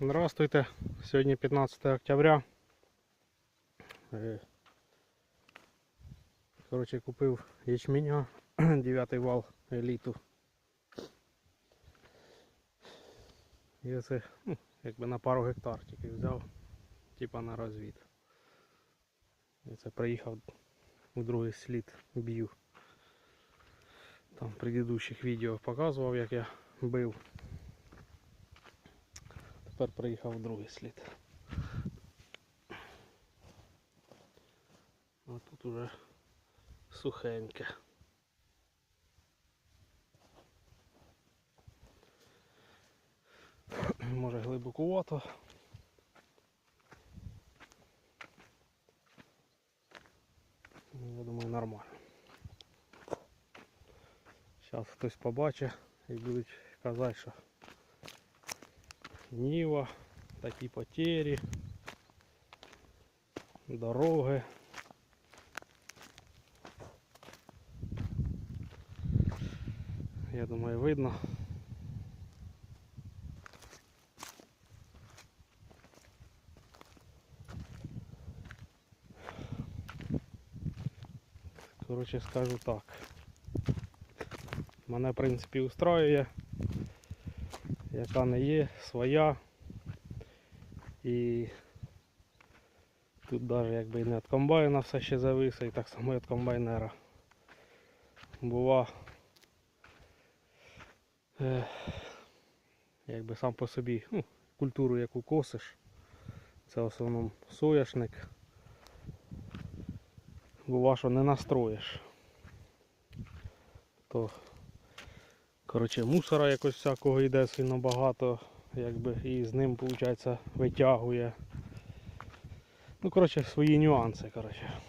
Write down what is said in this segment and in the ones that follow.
Здравствуйте. Сьогодні 15 октября. Е, Коротше, купив ячменя 9 вал еліту. І оце, ну, якби на пару гектар тільки взяв, типа на розвід. І це приїхав у другий слід б'ю. Там в предыдущих відео показував, як я бив. Тепер приїхав другий слід. А тут уже сухеньке. Може глибокувато. Я думаю, нормально. Зараз хтось побачить і будуть казати, що Ніва, такі потері, дороги. Я думаю, видно. Коротше, скажу так. Мене, в принципі, устроює Яка не є, своя. І тут навіть якби і не від комбайна все ще зависе, і так само від комбайнера. Бува е, якби сам по собі, ну, культуру яку косиш, це в основному соняшник. Бува, що не настроїш. То Коротше, мусора якось всякого йде сильно багато, якби і з ним, виходить, витягує. Ну, коротше, свої нюанси, коротше.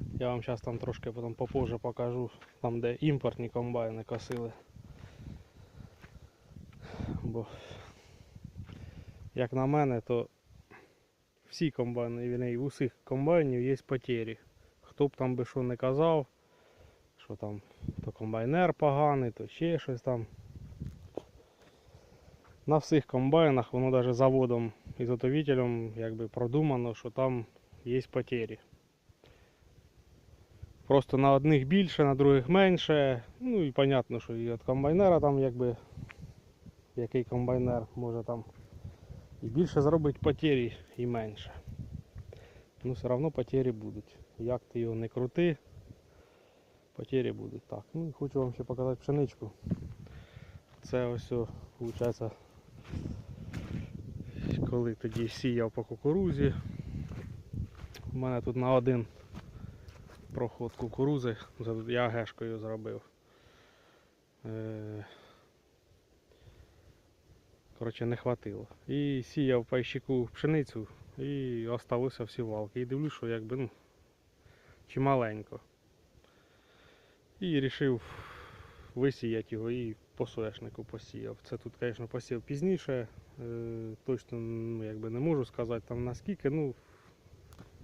Я вам зараз там трошки потім попозже покажу, там де імпортні комбайни косили. Бо, як на мене, то всі комбайни, і в усіх комбайнів є потері. Хто б там би що не казав, що там то комбайнер поганий, то ще щось там. На всіх комбайнах воно навіть заводом і якби продумано, що там є потері. Просто на одних більше, на других менше. Ну і понятно, що і від комбайнера там якби який комбайнер може там і більше зробити потері, і менше. Ну все одно потері будуть. Як ти його не крути, потері будуть. Так, ну і хочу вам ще показати пшеничку. Це ось, виходить, коли тоді сіяв по кукурузі. У мене тут на один проход кукурузи, я гешкою зробив. Е, Коротше, не хватило. І сіяв пайщику пшеницю і осталося всі валки. І дивлюсь, що якби ну, чималенько. І вирішив висіяти його і по соняшнику посіяв. Це тут, звісно, посів пізніше. Е, точно ну, якби не можу сказати там наскільки, ну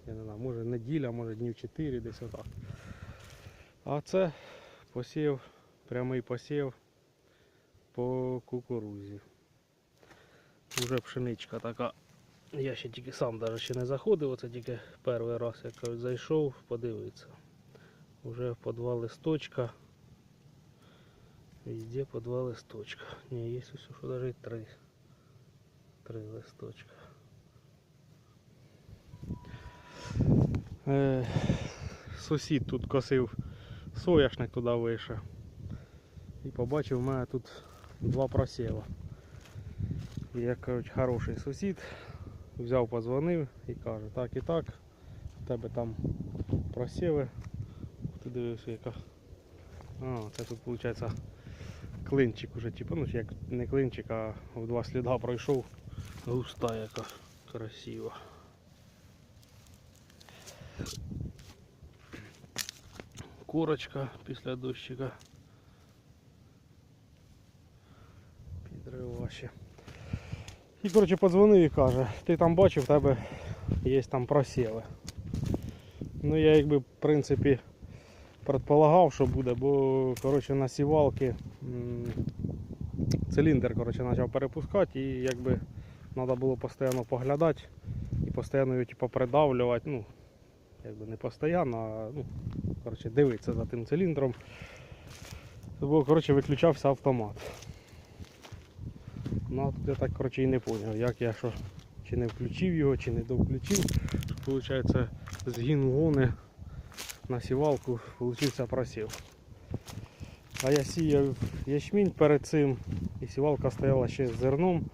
я не знаю, може неділя, може днів 4, десь отак. А це посів, прямий посів по кукурузі. Уже пшеничка така. Я ще тільки сам даже ще не заходив, оце тільки перший раз як зайшов, подивитися. Уже по два листочка. Везде по два листочка. Не, есть все, что даже и три. Три листочка. Сусід тут косив соняшник туди вийшов. І побачив у мене тут два просіва. І я кажуть, хороший сусід. Взяв, позвонив і каже, так і так, в тебе там просіви. Ти дивишся, яка. А, це тут виходить клинчик уже, типу, ну як не клинчик, а в два сліда пройшов. Густа яка красива. Курочка після дощика. Підрива. І коротше подзвонив і каже, ти там бачив, в тебе є там просіви. Ну я якби в принципі предполагав, що буде, бо коротше на сівалки циліндр коротше, почав перепускати і якби треба було постійно поглядати і постійно його типу, придавлювати. Ну, якби не постійно, а ну, коротше, дивитися за тим циліндром. Бо коротше, виключався автомат. Ну, я так коротше, і не зрозумів, як я що, чи не включив його, чи не довключив. Виходить, згін гони на сівалку получився просів. А я сіяв ячмінь перед цим, і сівалка стояла ще з зерном.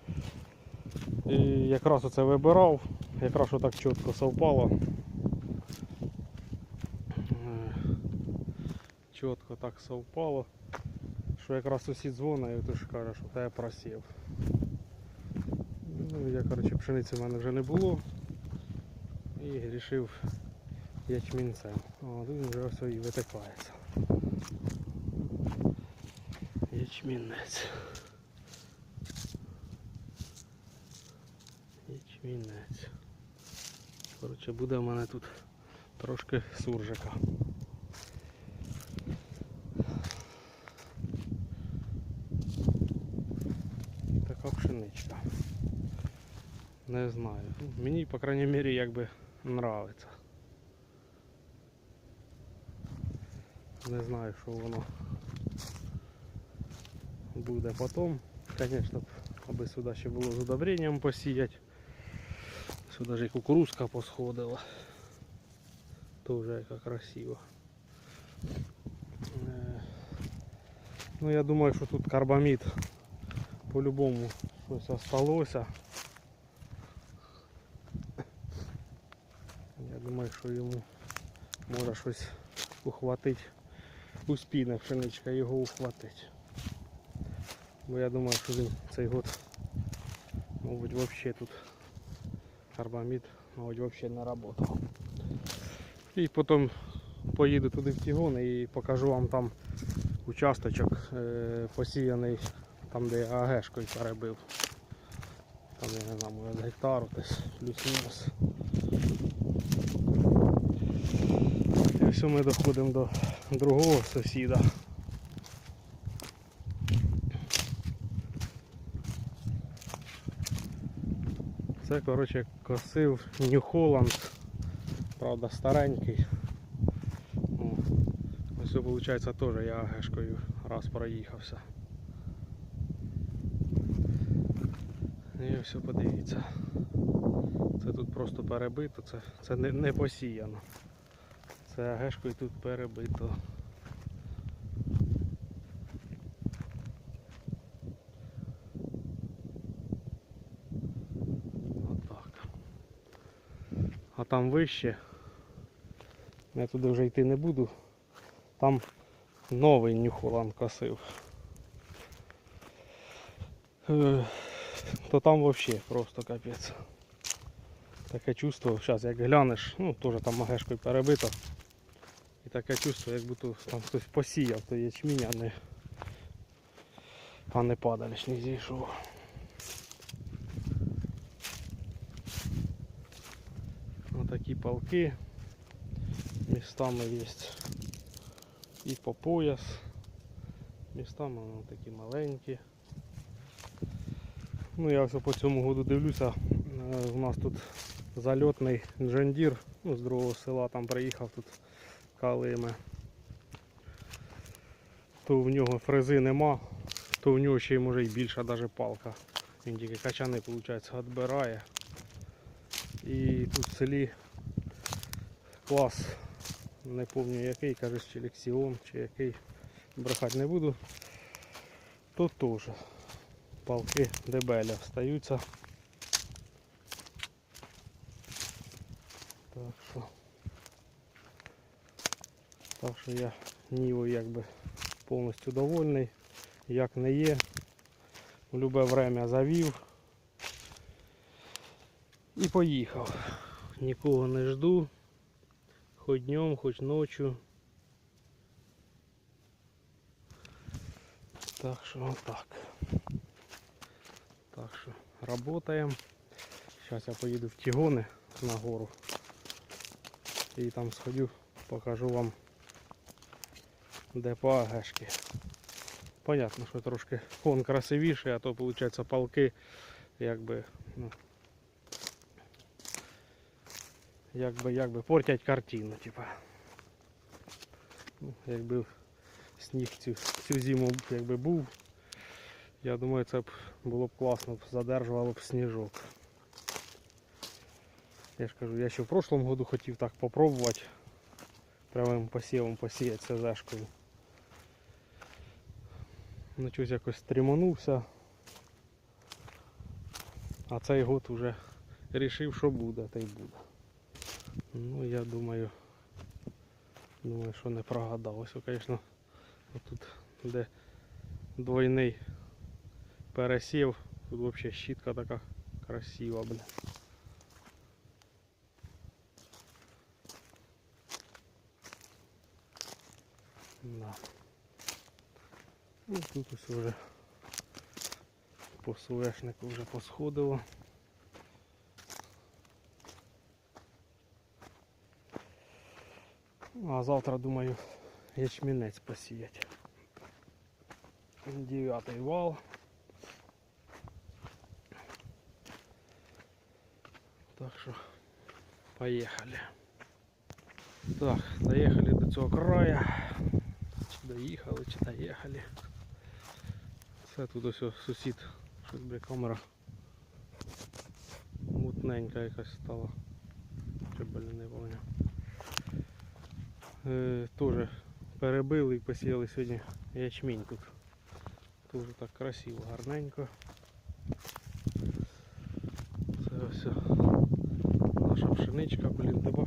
І якраз оце вибирав, якраз отак чітко совпало. Чітко так совпало, що якраз сусід дзвонить і тож каже, що тебе просів. Ну, я, коротше, пшениці в мене вже не було. І вирішив ячмінцем. О, тут вже все і витикається. Ячмінець. Ячмінець. Коротше, буде в мене тут трошки суржика. Така пшеничка. Не знаю. Ну, Мені, по крайній мірі, якби нравиться. Не знаю, що воно буде потім. Звісно, аби сюди ще було з удобренням посіяти. Сюди ж і кукурузка посходила. То вже яка красиво. Е, Ну я думаю, що тут карбамід по-любому щось осталося. Я думаю, що йому може щось ухватить. Успіне пшеничка його ухватить. Бо я думаю, що він цей год, мабуть, взагалі тут карбамід, мабуть, взагалі не працював. І потім поїду туди в Тігон і покажу вам там участочок е, посіяний, там де я АГшкою перебив. Там я не знаю, може гектару десь плюс-мінус. Все ми доходимо до другого сусіда. Це, коротше, косив Нью Холланд. Правда, старенький. Ось це, виходить, теж я агешкою раз проїхався. І все подивіться. Це тут просто перебито, це, це не, не посіяно. Це агешкою тут перебито. Отак. А там вище. Я туди вже йти не буду. Там новий Нюхоланд косив. Е, То там взагалі просто капець. Таке чувство, зараз як глянеш, ну теж там магешкою перебито. І таке чувство, як будто там хтось посіяв той ячмінь, а не, а не падалішник зійшов. Отакі палки. Містами є і по пояс. Містами вони такі маленькі. Ну я все по цьому году дивлюся. е, У нас тут зальотний джандір, ну, з другого села там приїхав тут калими. То в нього фрези нема, то в нього ще може й більша даже палка. Він тільки качани, виходить, відбирає. І тут в селі клас, не пам'ятаю який, каже, чи Лексіон, чи який, брехати не буду. Тут теж палки дебеля встаються. Так що, так що я Нівою якби повністю довольний, як не є. В любе время завів і поїхав. Нікого не жду. Хоч днем, хоч ночі. Так що отак. Так що работаємо. Зараз я поїду в Тігони на гору. І там сходю, покажу вам де по АГшки. Понятно, що трошки фон красивіший, а то виходить палки якби, ну, якби, якби портять картину, типа. Ну, якби сніг цю, цю зиму якби був, я думаю, це б було б класно, задержувало б сніжок. Я ж кажу, я ще в прошлому году хотів так попробувати прямим посівом посіяти СЗшкою. Ну щось якось стріманувся. А цей год вже рішив, що буде, та й буде. Ну я думаю, думаю, що не прогадав. Ось, звісно, тут де двойний пересів, тут взагалі щітка така красива, блін. Да. Ну, тут ось вже по суешнику вже посходило. А завтра, думаю, ячмінець посіять. Дев'ятий вал. Так що поїхали. Так, доїхали до цього краю. Чи доїхали, чи доїхали. Це тут ось сусід. Щось бля камера. Мутненька якась стала. Чи блін не поняв. Е, Теж перебили і посіяли сьогодні ячмінь тут. Дуже так красиво, гарненько. Це ось наша пшеничка, блін, тебе.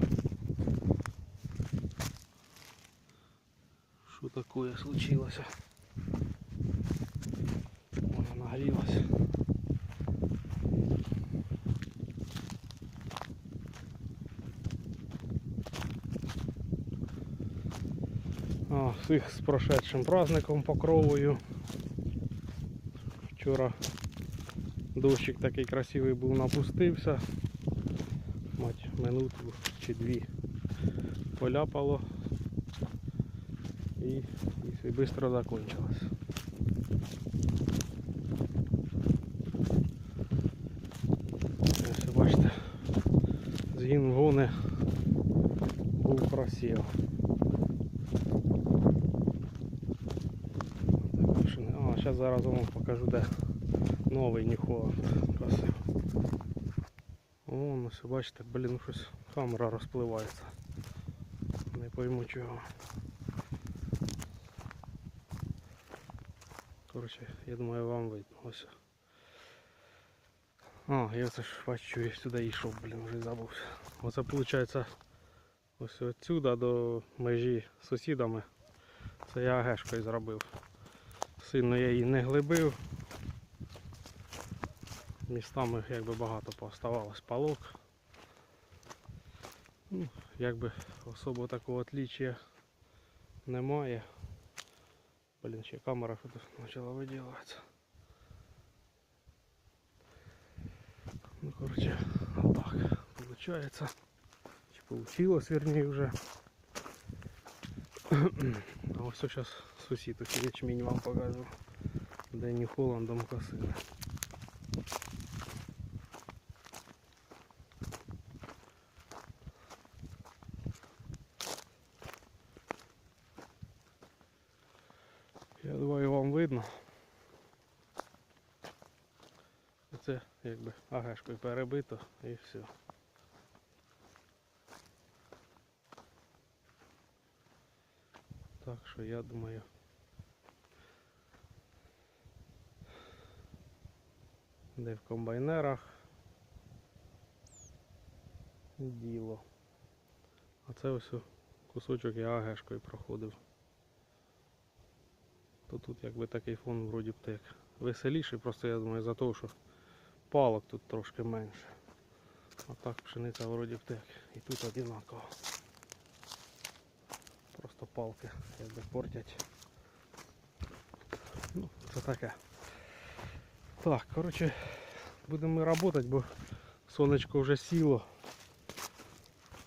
Що такое случилося? Нагрілася. А, всіх з прошедшим праздником покровою. Вчора дощик такий красивий був, напустився. Мать минуту чи дві поляпало і, і швидко закончилось. Ось бачите, згін гони був. Так, А, зараз зараз вам покажу, де новий Ніхоланд красив. О, ну все бачите, блін, щось камера розпливається. Не пойму чого. Коротше, я думаю вам видно. Ось. А, я це ж бачу, я сюди йшов, блін, вже забувся. Оце виходить ось отсюда до межі з сусідами. Це я гешкою зробив. Сильно я її не глибив. Містами якби багато поставалось палок. Ну, якби особо такого отличия немає. Блін, ще камера що тут почала виділятися. Ну, коротше, отак получается. Чи получилось, вернее, вже. А ось зараз сусід ячмінь вам покажу. Де не холодом косили. Якби перебито і все. Так що я думаю. Де в комбайнерах діло. А це ось кусочок я агешкою проходив. То тут якби такий фон вроді б так веселіший, просто я думаю за того, що палок тут трошки менше. А так пшениця вроді б так. І тут одинаково. Просто палки якби портять. Ну, це таке. Так, коротше, будемо ми працювати, бо сонечко вже сіло.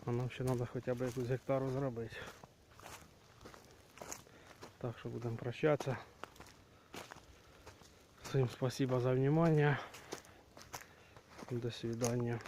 А нам ще треба хоча б якусь гектару зробити. Так що будемо прощатися. Всім спасибо за внимание. До свидания.